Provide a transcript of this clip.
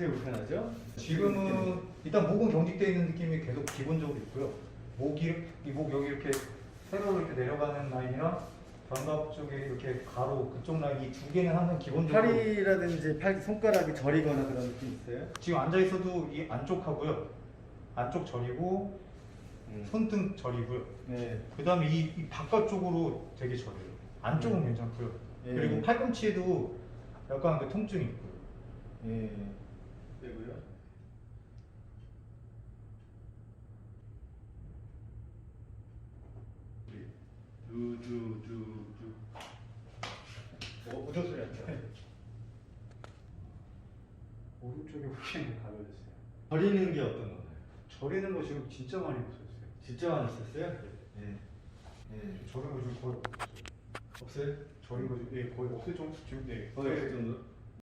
어떻게 불편하죠? 지금은 일단 목은 경직되어 있는 느낌이 계속 기본적으로 있고요. 목이 이목 여기 이렇게 세로로 이렇게 내려가는 라인이랑 견갑 쪽에 이렇게 가로 그쪽 라인 이 두 개는 항상 기본적으로 팔이라든지 팔 손가락이 저리거나 그런 느낌 있어요? 지금 앉아 있어도 이 안쪽 하고요. 안쪽 저리고 손등 저리고요. 네. 그다음에 이, 이 바깥쪽으로 되게 저려요. 안쪽은 음. 괜찮고요. 예. 그리고 팔꿈치에도 약간 그 통증이 있고요. 예. 되고요. 두두두두 어, 무슨 소리 하죠? 오른쪽에 혹시나 가려졌어요. 버리는 게 어떤 건가요? 저리는 거 지금 진짜 많이 보셨어요. 진짜 많이 썼어요? 예. 예. 저런 거 지금 거의 없어요. 없어요? 거 지금 예, 거의. 좀 지금 네. 거의 없을 정도?